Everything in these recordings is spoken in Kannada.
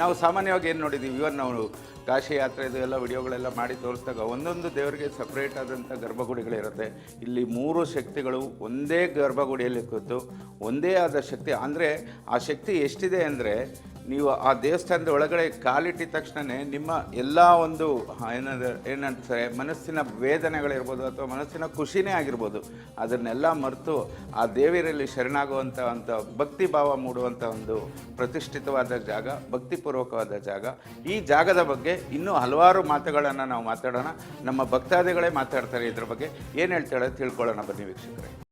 ನಾವು ಸಾಮಾನ್ಯವಾಗಿ ಏನು ನೋಡಿದ್ದೀವಿ ಇವನ್ ನಾವು ಕಾಶಿ ಯಾತ್ರೆ ಇದು ಎಲ್ಲ ವಿಡಿಯೋಗಳೆಲ್ಲ ಮಾಡಿ ತೋರಿಸಿದಾಗ ಒಂದೊಂದು ದೇವರಿಗೆ ಸಪ್ರೇಟ್ ಆದಂಥ ಗರ್ಭಗುಡಿಗಳಿರುತ್ತೆ. ಇಲ್ಲಿ ಮೂರು ಶಕ್ತಿಗಳು ಒಂದೇ ಗರ್ಭಗುಡಿಯಲ್ಲಿ ಕೂತು ಒಂದೇ ಆದ ಶಕ್ತಿ. ಅಂದರೆ ಆ ಶಕ್ತಿ ಎಷ್ಟಿದೆ ಅಂದರೆ ನೀವು ಆ ದೇವಸ್ಥಾನದ ಒಳಗಡೆ ಕಾಲಿಟ್ಟಿದ ತಕ್ಷಣವೇ ನಿಮ್ಮ ಎಲ್ಲ ಒಂದು ಏನದ ಏನಂತಾರೆ ಮನಸ್ಸಿನ ವೇದನೆಗಳಿರ್ಬೋದು ಅಥವಾ ಮನಸ್ಸಿನ ಖುಷಿನೇ ಆಗಿರ್ಬೋದು, ಅದನ್ನೆಲ್ಲ ಮರೆತು ಆ ದೇವಿಯರಲ್ಲಿ ಶರಣಾಗುವಂಥ ಅಂಥ ಭಕ್ತಿ ಭಾವ ಮೂಡುವಂಥ ಒಂದು ಪ್ರತಿಷ್ಠಿತವಾದ ಜಾಗ, ಭಕ್ತಿಪೂರ್ವಕವಾದ ಜಾಗ. ಈ ಜಾಗದ ಬಗ್ಗೆ ಇನ್ನೂ ಹಲವಾರು ಮಾತುಗಳನ್ನು ನಾವು ಮಾತಾಡೋಣ. ನಮ್ಮ ಭಕ್ತಾದಿಗಳೇ ಮಾತಾಡ್ತಾರೆ ಇದ್ರ ಬಗ್ಗೆ. ಏನು ಹೇಳ್ತಾಳೆ ತಿಳ್ಕೊಳ್ಳೋಣ ಬನ್ನಿ ವೀಕ್ಷಕರೇ.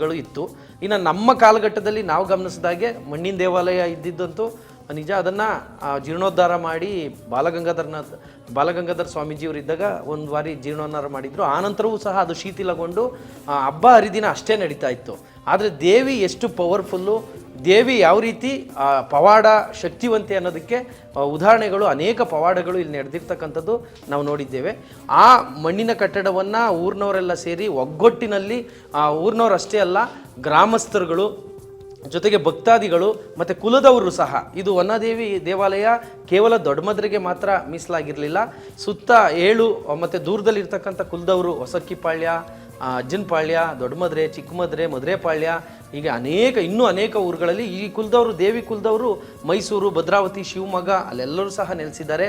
ಗಳು ಇತ್ತು. ಇನ್ನು ನಮ್ಮ ಕಾಲಘಟ್ಟದಲ್ಲಿ ನಾವು ಗಮನಿಸಿದಾಗೆ ಮಣ್ಣಿನ ದೇವಾಲಯ ಇದ್ದಿದ್ದಂತೂ ನಿಜ ಅದನ್ನು ಜೀರ್ಣೋದ್ಧಾರ ಮಾಡಿ ಬಾಲಗಂಗಾಧರನಾಥ್ ಬಾಲಗಂಗಾಧರ ಸ್ವಾಮೀಜಿಯವರು ಇದ್ದಾಗ ಒಂದು ಬಾರಿ ಜೀರ್ಣೋದ್ಧಾರ ಮಾಡಿದ್ರು. ಆನಂತರವೂ ಸಹ ಅದು ಶೀತಿಲಗೊಂಡು ಹಬ್ಬ ಹರಿದಿನ ಅಷ್ಟೇ ನಡೀತಾ ಇತ್ತು. ಆದರೆ ದೇವಿ ಎಷ್ಟು ಪವರ್ಫುಲ್ಲು ದೇವಿ ಯಾವ ರೀತಿ ಆ, ಪವಾಡ ಶಕ್ತಿವಂತೆ ಅನ್ನೋದಕ್ಕೆ ಉದಾಹರಣೆಗಳು ಅನೇಕ ಪವಾಡಗಳು ಇಲ್ಲಿ ನಡೆದಿರ್ತಕ್ಕಂಥದ್ದು ನಾವು ನೋಡಿದ್ದೇವೆ. ಆ ಮಣ್ಣಿನ ಕಟ್ಟಡವನ್ನು ಊರಿನವರೆಲ್ಲ ಸೇರಿ ಒಗ್ಗಟ್ಟಿನಲ್ಲಿ ಆ, ಊರಿನವರಷ್ಟೇ ಅಲ್ಲ ಗ್ರಾಮಸ್ಥರುಗಳು ಜೊತೆಗೆ ಭಕ್ತಾದಿಗಳು ಮತ್ತು ಕುಲದವರು ಸಹ. ಇದು ವನದೇವಿ ದೇವಾಲಯ ಕೇವಲ ದೊಡ್ಡಮದ್ರಿಗೆ ಮಾತ್ರ ಮೀಸಲಾಗಿರಲಿಲ್ಲ. ಸುತ್ತ ಏಳು ಮತ್ತು ದೂರದಲ್ಲಿರ್ತಕ್ಕಂಥ ಕುಲದವರು ಹೊಸಕ್ಕಿಪಾಳ್ಯ ಅಜ್ಜನಪಾಳ್ಯ ದೊಡ್ಡಮದ್ರೆ ಚಿಕ್ಕಮದ್ರೆ ಮದುರೆಪಾಳ್ಯ ಹೀಗೆ ಅನೇಕ, ಇನ್ನೂ ಅನೇಕ ಊರುಗಳಲ್ಲಿ ಈ ಕುಲದವರು, ದೇವಿ ಕುಲದವರು, ಮೈಸೂರು, ಭದ್ರಾವತಿ, ಶಿವಮೊಗ್ಗ, ಅಲ್ಲೆಲ್ಲರೂ ಸಹ ನೆಲೆಸಿದ್ದಾರೆ.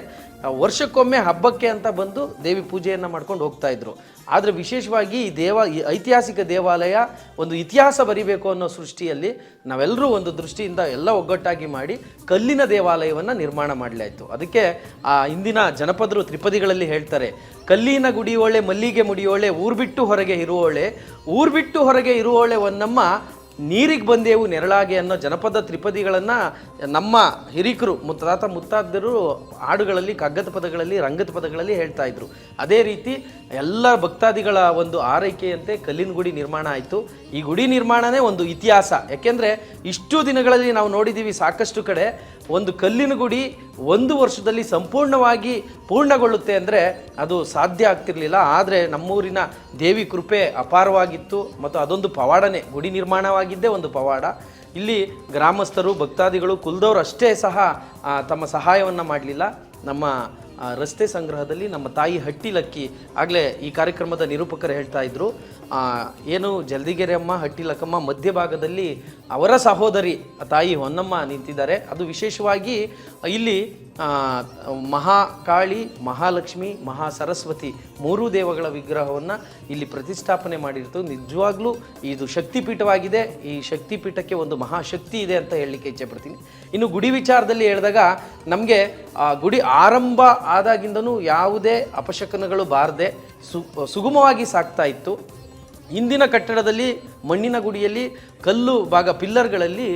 ವರ್ಷಕ್ಕೊಮ್ಮೆ ಹಬ್ಬಕ್ಕೆ ಅಂತ ಬಂದು ದೇವಿ ಪೂಜೆಯನ್ನು ಮಾಡ್ಕೊಂಡು ಹೋಗ್ತಾ ಇದ್ರು. ಆದರೆ ವಿಶೇಷವಾಗಿ ಈ ದೇವ, ಈ ಐತಿಹಾಸಿಕ ದೇವಾಲಯ ಒಂದು ಇತಿಹಾಸ ಬರಿಬೇಕು ಅನ್ನೋ ಸೃಷ್ಟಿಯಲ್ಲಿ ನಾವೆಲ್ಲರೂ ಒಂದು ದೃಷ್ಟಿಯಿಂದ ಎಲ್ಲ ಒಗ್ಗಟ್ಟಾಗಿ ಮಾಡಿ ಕಲ್ಲಿನ ದೇವಾಲಯವನ್ನು ನಿರ್ಮಾಣ ಮಾಡಲಾಯಿತು. ಅದಕ್ಕೆ ಆ, ಇಂದಿನ ಜನಪದರು, ತ್ರಿಪದಿಗಳಲ್ಲಿ ಹೇಳ್ತಾರೆ ಕಲ್ಲಿನ ಗುಡಿಯೋಳೆ, ಮಲ್ಲಿಗೆ ಮುಡಿಯೋಳೆ ಊರು ಬಿಟ್ಟು ಹೊರಗೆ ಇರುವೋಳೆ. ಊರು ಬಿಟ್ಟು ಹೊರಗೆ ಇರುವೋಳೆ ಒಂದಮ್ಮ ನೀರಿಗೆ ಬಂದೇವು ನೆರಳಾಗೆ ಅನ್ನೋ ಜನಪದ ತ್ರಿಪದಿಗಳನ್ನು ನಮ್ಮ ಹಿರಿಕರು, ಮುತ್ತಾತ ಮುತ್ತಾದರು ಹಾಡುಗಳಲ್ಲಿ, ಕಗ್ಗದ ಪದಗಳಲ್ಲಿ, ರಂಗದ ಪದಗಳಲ್ಲಿ ಹೇಳ್ತಾ ಇದ್ರು. ಅದೇ ರೀತಿ ಎಲ್ಲ ಭಕ್ತಾದಿಗಳ ಒಂದು ಆರೈಕೆಯಂತೆ ಕಲ್ಲಿನ ಗುಡಿ ನಿರ್ಮಾಣ ಆಯಿತು. ಈ ಗುಡಿ ನಿರ್ಮಾಣನೇ ಒಂದು ಇತಿಹಾಸ. ಯಾಕೆಂದರೆ ಇಷ್ಟು ದಿನಗಳಲ್ಲಿ ನಾವು ನೋಡಿದ್ದೀವಿ ಸಾಕಷ್ಟು ಕಡೆ ಒಂದು ಕಲ್ಲಿನ ಗುಡಿ ಒಂದು ವರ್ಷದಲ್ಲಿ ಸಂಪೂರ್ಣವಾಗಿ ಪೂರ್ಣಗೊಳ್ಳುತ್ತೆ ಅಂದರೆ ಅದು ಸಾಧ್ಯ ಆಗ್ತಿರಲಿಲ್ಲ. ಆದರೆ ನಮ್ಮೂರಿನ ದೇವಿ ಕೃಪೆ ಅಪಾರವಾಗಿತ್ತು ಮತ್ತು ಅದೊಂದು ಪವಾಡನೇ. ಗುಡಿ ನಿರ್ಮಾಣವಾಗಿದ್ದೇ ಒಂದು ಪವಾಡ. ಇಲ್ಲಿ ಗ್ರಾಮಸ್ಥರು ಭಕ್ತಾದಿಗಳು ಕುಲದವರು ಅಷ್ಟೇ ಸಹ ತಮ್ಮ ಸಹಾಯವನ್ನು ಮಾಡಲಿಲ್ಲ. ನಮ್ಮ ರಸ್ತೆ ಸಂಗ್ರಹದಲ್ಲಿ ನಮ್ಮ ತಾಯಿ ಹಟ್ಟಿಲಕ್ಕಿ ಆಗಲೇ ಈ ಕಾರ್ಯಕ್ರಮದ ನಿರೂಪಕರು ಹೇಳ್ತಾ ಇದ್ರು. ಆ, ಏನು ಜಲ್ದಿಗೆರೆಯಮ್ಮ ಹಟ್ಟಿಲಕ್ಕಮ್ಮ ಮಧ್ಯಭಾಗದಲ್ಲಿ ಅವರ ಸಹೋದರಿ ತಾಯಿ ಹೊನ್ನಮ್ಮ ನಿಂತಿದ್ದಾರೆ. ಅದು ವಿಶೇಷವಾಗಿ ಇಲ್ಲಿ ಮಹಾಕಾಳಿ, ಮಹಾಲಕ್ಷ್ಮಿ ಮಹಾ ಸರಸ್ವತಿ ಮೂರೂ ದೇವಗಳ ವಿಗ್ರಹವನ್ನು ಇಲ್ಲಿ ಪ್ರತಿಷ್ಠಾಪನೆ ಮಾಡಿರ್ತು. ನಿಜವಾಗ್ಲೂ ಇದು ಶಕ್ತಿಪೀಠವಾಗಿದೆ. ಈ ಶಕ್ತಿಪೀಠಕ್ಕೆ ಒಂದು ಮಹಾಶಕ್ತಿ ಇದೆ ಅಂತ ಹೇಳಲಿಕ್ಕೆ ಇಚ್ಛೆ ಪಡ್ತೀನಿ. ಇನ್ನು ಗುಡಿ ವಿಚಾರದಲ್ಲಿ ಹೇಳಿದಾಗ ನಮಗೆ ಗುಡಿ ಆರಂಭ ಆದಾಗಿಂದನೂ ಯಾವುದೇ ಅಪಶಕನಗಳು ಬಾರದೆ ಸು, ಸುಗಮವಾಗಿ ಸಾಗ್ತಾ ಇತ್ತು. ಹಿಂದಿನ ಕಟ್ಟಡದಲ್ಲಿ, ಮಣ್ಣಿನ ಗುಡಿಯಲ್ಲಿ, ಕಲ್ಲು ಭಾಗ ಪಿಲ್ಲರ್ಗಳಲ್ಲಿ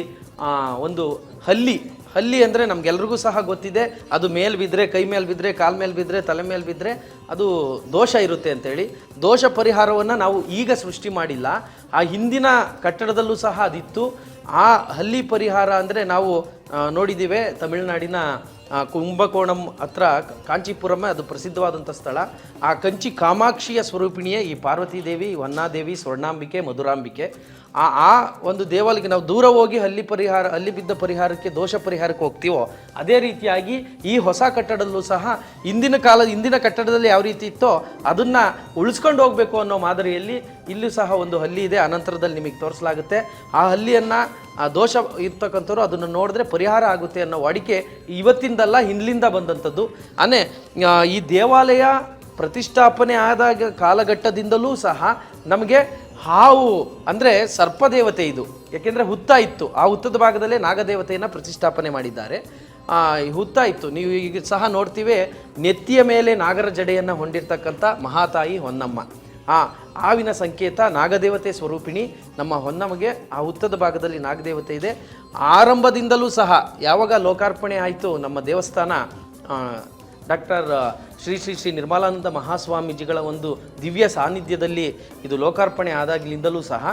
ಒಂದು ಹಲ್ಲಿ ಹಲ್ಲಿ ಅಂದರೆ ನಮಗೆಲ್ರಿಗೂ ಸಹ ಗೊತ್ತಿದೆ. ಅದು ಮೇಲೆ ಬಿದ್ದರೆ ಕೈ ಮೇಲೆ ಬಿದ್ದರೆ ಕಾಲ್ ಮೇಲೆ ಬಿದ್ದರೆ ತಲೆ ಮೇಲೆ ಬಿದ್ದರೆ ಅದು ದೋಷ ಇರುತ್ತೆ ಅಂತೇಳಿ. ದೋಷ ಪರಿಹಾರವನ್ನು ನಾವು ಈಗ ಸೃಷ್ಟಿ ಮಾಡಿಲ್ಲ. ಆ ಹಿಂದಿನ ಕಟ್ಟಡದಲ್ಲೂ ಸಹ ಅದಿತ್ತು. ಆ ಹಲ್ಲಿ ಪರಿಹಾರ ಅಂದರೆ ನಾವು ನೋಡಿದ್ದೀವಿ ತಮಿಳುನಾಡಿನ ಕುಂಭಕೋಣಂ ಹತ್ರ ಕಾಂಚೀಪುರಂ ಅದು ಪ್ರಸಿದ್ಧವಾದಂಥ ಸ್ಥಳ. ಆ ಕಂಚಿ ಕಾಮಾಕ್ಷಿಯ ಸ್ವರೂಪಿಣಿಯೇ ಈ ಪಾರ್ವತಿ ದೇವಿ ವನ್ನಾದೇವಿ, ಸ್ವರ್ಣಾಂಬಿಕೆ, ಮಧುರಾಂಬಿಕೆ. ಆ ಆ ಒಂದು ದೇವಾಲಯಕ್ಕೆ ನಾವು ದೂರ ಹೋಗಿ ಹಲ್ಲಿ ಪರಿಹಾರ, ಅಲ್ಲಿ ಬಿದ್ದ ಪರಿಹಾರಕ್ಕೆ, ದೋಷ ಪರಿಹಾರಕ್ಕೆ ಹೋಗ್ತೀವೋ, ಅದೇ ರೀತಿಯಾಗಿ ಈ ಹೊಸ ಕಟ್ಟಡದಲ್ಲೂ ಸಹ ಇಂದಿನ ಕಾಲ, ಇಂದಿನ ಕಟ್ಟಡದಲ್ಲಿ ಯಾವ ರೀತಿ ಇತ್ತೋ, ಅದನ್ನು ಉಳಿಸ್ಕೊಂಡು ಹೋಗಬೇಕು ಅನ್ನೋ ಮಾದರಿಯಲ್ಲಿ ಇಲ್ಲೂ ಸಹ ಒಂದು ಹಲ್ಲಿ ಇದೆ. ಅನಂತರದಲ್ಲಿ ನಿಮಗೆ ತೋರಿಸಲಾಗುತ್ತೆ. ಆ ಹಲ್ಲಿಯನ್ನು, ಆ ದೋಷ ಇರ್ತಕ್ಕಂಥವ್ರು ಅದನ್ನು ನೋಡಿದ್ರೆ ಪರಿಹಾರ ಆಗುತ್ತೆ ಅನ್ನೋ ವಾಡಿಕೆ ಇವತ್ತಿಂದಲ್ಲ ಹಿಂದಿನಿಂದ ಬಂದಂಥದ್ದು. ಅನೇ ಈ ದೇವಾಲಯ ಪ್ರತಿಷ್ಠಾಪನೆ ಆದಾಗ ಕಾಲಘಟ್ಟದಿಂದಲೂ ಸಹ ನಮಗೆ ಹಾವು ಅಂದರೆ ಸರ್ಪದೇವತೆ ಇದು. ಯಾಕೆಂದರೆ ಹುತ್ತ ಇತ್ತು. ಆ ಹುತ್ತದ ಭಾಗದಲ್ಲೇ ನಾಗದೇವತೆಯನ್ನು ಪ್ರತಿಷ್ಠಾಪನೆ ಮಾಡಿದ್ದಾರೆ. ಹುತ್ತ ಇತ್ತು. ನೀವು ಈಗ ಸಹ ನೋಡ್ತೀವಿ, ನೆತ್ತಿಯ ಮೇಲೆ ನಾಗರ ಜಡೆಯನ್ನು ಹೊಂದಿರತಕ್ಕಂಥ ಮಹಾತಾಯಿ ಹೊನ್ನಮ್ಮ. ಆ, ಹಾವಿನ ಸಂಕೇತ ನಾಗದೇವತೆ ಸ್ವರೂಪಿಣಿ. ನಮ್ಮ ಹೊನ್ನಮಗೆ ಆ ಹುತ್ತದ ಭಾಗದಲ್ಲಿ ನಾಗದೇವತೆ ಇದೆ. ಆರಂಭದಿಂದಲೂ ಸಹ ಯಾವಾಗ ಲೋಕಾರ್ಪಣೆ ಆಯಿತು ನಮ್ಮ ದೇವಸ್ಥಾನ ಡಾಕ್ಟರ್ ಶ್ರೀ ಶ್ರೀ ಶ್ರೀ ನಿರ್ಮಲಾನಂದ ಮಹಾಸ್ವಾಮೀಜಿಗಳ ಒಂದು ದಿವ್ಯ ಸಾನ್ನಿಧ್ಯದಲ್ಲಿ ಇದು ಲೋಕಾರ್ಪಣೆ ಆದಾಗಲಿಂದಲೂ ಸಹ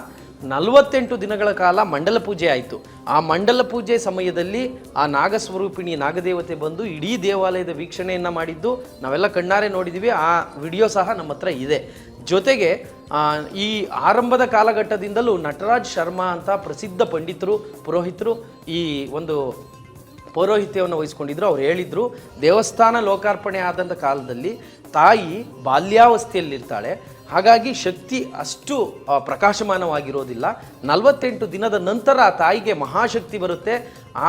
ನಲವತ್ತೆಂಟು ದಿನಗಳ ಕಾಲ ಮಂಡಲ ಪೂಜೆ ಆಯಿತು. ಆ ಮಂಡಲ ಪೂಜೆ ಸಮಯದಲ್ಲಿ ಆ ನಾಗಸ್ವರೂಪಿಣಿ ನಾಗದೇವತೆ ಬಂದು ಇಡೀ ದೇವಾಲಯದ ವೀಕ್ಷಣೆಯನ್ನು ಮಾಡಿದ್ದು, ನಾವೆಲ್ಲ ಕಣ್ಣಾರೆ ನೋಡಿದ್ದೀವಿ ಆ ವಿಡಿಯೋ ಸಹ ನಮ್ಮ ಹತ್ರ ಇದೆ. ಜೊತೆಗೆ ಈ ಆರಂಭದ ಕಾಲಘಟ್ಟದಿಂದಲೂ ನಟರಾಜ್ ಶರ್ಮಾ ಅಂತ ಪ್ರಸಿದ್ಧ ಪಂಡಿತರು, ಪುರೋಹಿತರು ಈ ಒಂದು ಪೌರೋಹಿತ್ಯವನ್ನು ವಹಿಸ್ಕೊಂಡಿದ್ರು. ಅವ್ರು ಹೇಳಿದ್ರು, ದೇವಸ್ಥಾನ ಲೋಕಾರ್ಪಣೆ ಆದಂಥ ಕಾಲದಲ್ಲಿ ತಾಯಿ ಬಾಲ್ಯಾವಸ್ಥೆಯಲ್ಲಿರ್ತಾಳೆ ಹಾಗಾಗಿ ಶಕ್ತಿ ಅಷ್ಟು ಪ್ರಕಾಶಮಾನವಾಗಿರೋದಿಲ್ಲ. ನಲವತ್ತೆಂಟು ದಿನದ ನಂತರ ಆ ತಾಯಿಗೆ ಮಹಾಶಕ್ತಿ ಬರುತ್ತೆ.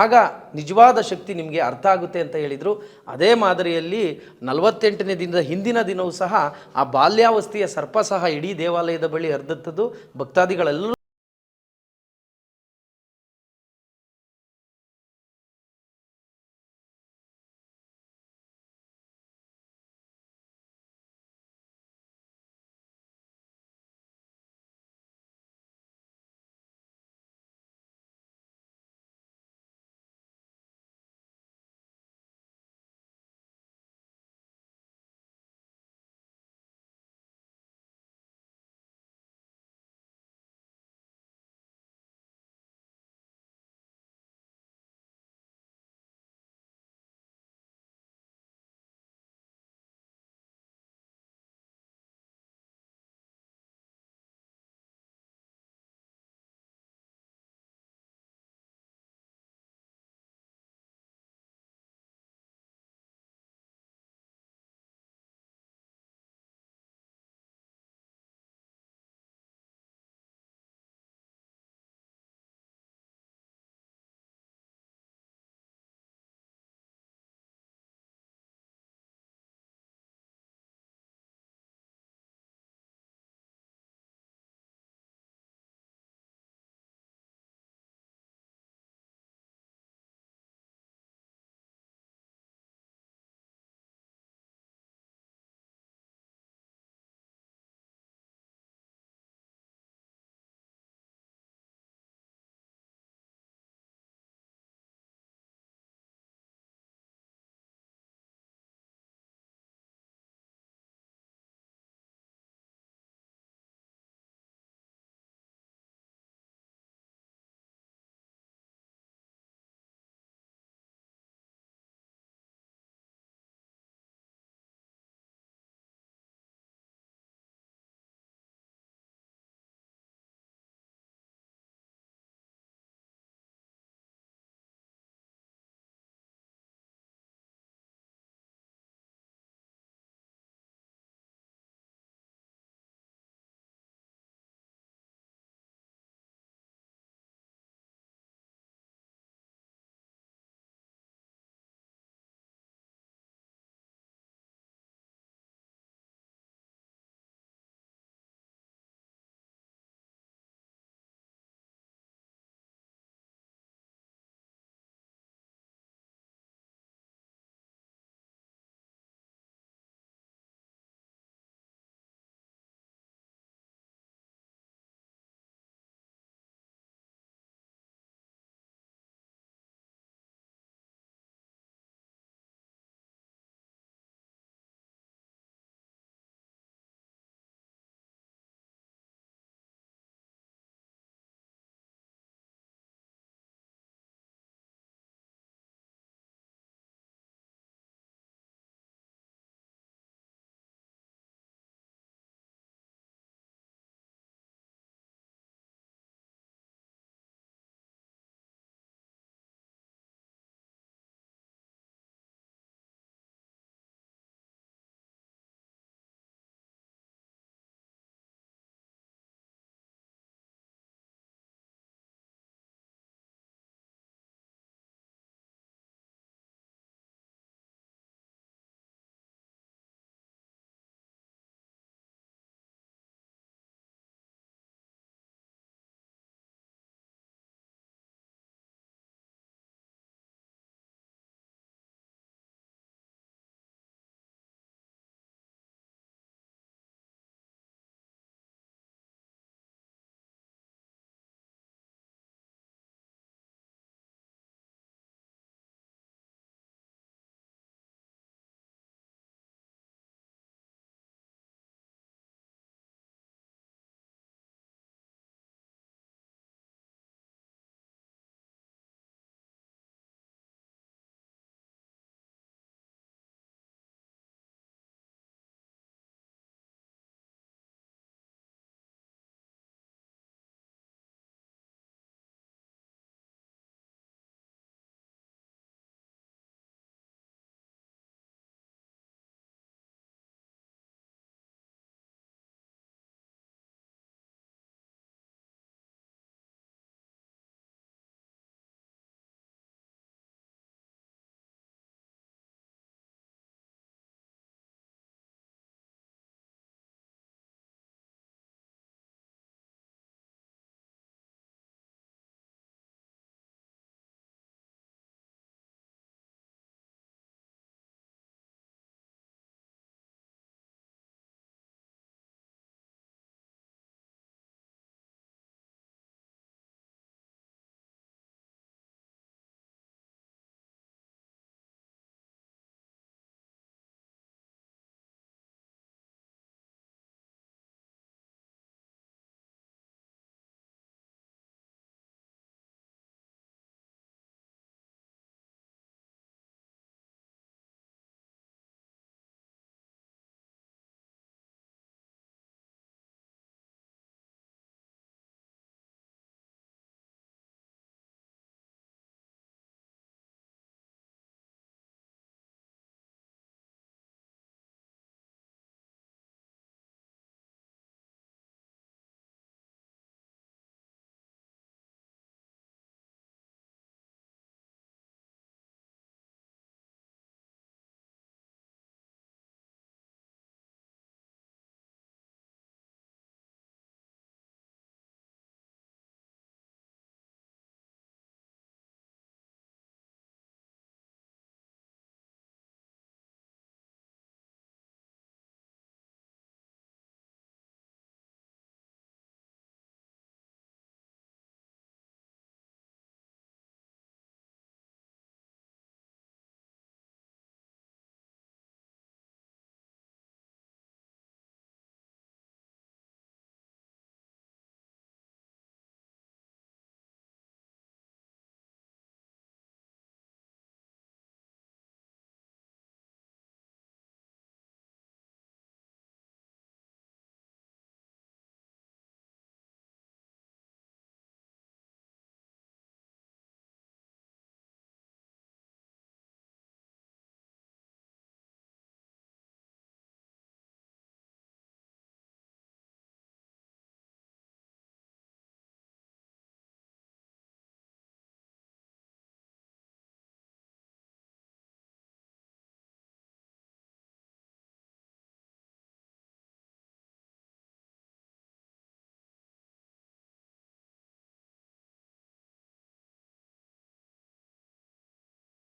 ಆಗ ನಿಜವಾದ ಶಕ್ತಿ ನಿಮಗೆ ಅರ್ಥ ಆಗುತ್ತೆ ಅಂತ ಹೇಳಿದರು. ಅದೇ ಮಾದರಿಯಲ್ಲಿ ನಲವತ್ತೆಂಟನೇ ದಿನದ ಹಿಂದಿನ ದಿನವೂ ಸಹ ಆ ಬಾಲ್ಯಾವಸ್ಥೆಯ ಸರ್ಪ ಸಹ ಇಡೀ ದೇವಾಲಯದ ಬಳಿ ಹರಿದತ್ತದು ಭಕ್ತಾದಿಗಳೆಲ್ಲರೂ